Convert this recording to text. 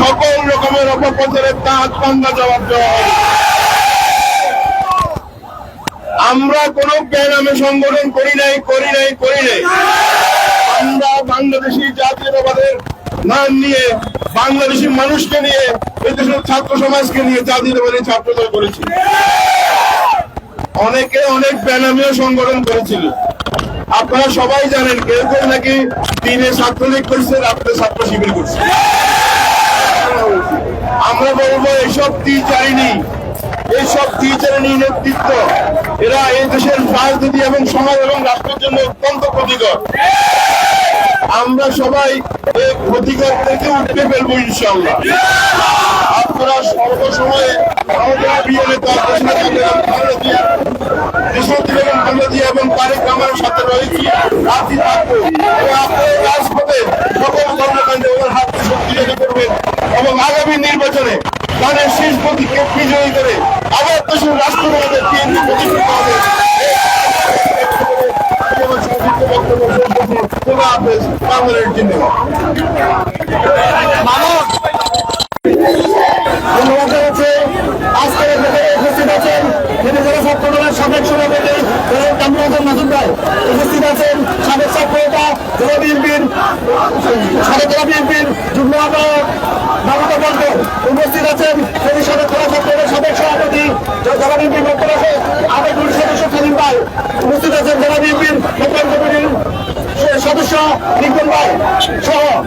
সকল রকমের অপপ্রচারের তাঁত পাঙ্গা জবাব দেওয়া আমরা কোন বেনামে সংগঠন করি নাই করি নাই করি নাই। আমরা বাংলাদেশি জাতীয়তাবাদের নাম নিয়ে, বাংলাদেশি মানুষকে নিয়ে এদেশের ছাত্র সমাজকে নিয়ে জাতীয়তাবাদী ছাত্রদল করেছি। অনেকে অনেক বেনামীয় সংগঠন করেছিল আপনারা সবাই জানেন, কেউ কেউ নাকি দিনে ছাত্রলীগ করছে, রাত্রে ছাত্র শিবির করছে। আমরা বলব এইসব টিচারিনি এইসব টিচারিনি নেতৃত্ব, এরা এই দেশের রাজনীতি এবং সমাজ এবং রাষ্ট্রের জন্য অত্যন্ত ক্ষতিকর। আমরা সবাই এই ক্ষতিকর থেকে উঠতে ফেলব ইনশাল্লাহ আপনারা সর্বসময়ে আমাদের প্রিয় নেতা এবং তারেক রহমানের সাথে রয়েছি। রাজি থাকব। নির্বাচনে তাদের শেষ প্রতীককে বিজয়ী করে আবার দেশের রাষ্ট্রপতি বিএনপি প্রতিষ্ঠিত হবে। সাবেক সভাপতি আছেন জেলা বিএনপির সাবেক জেলা বিএনপির যুগ্ম 민정 씨, 수 고.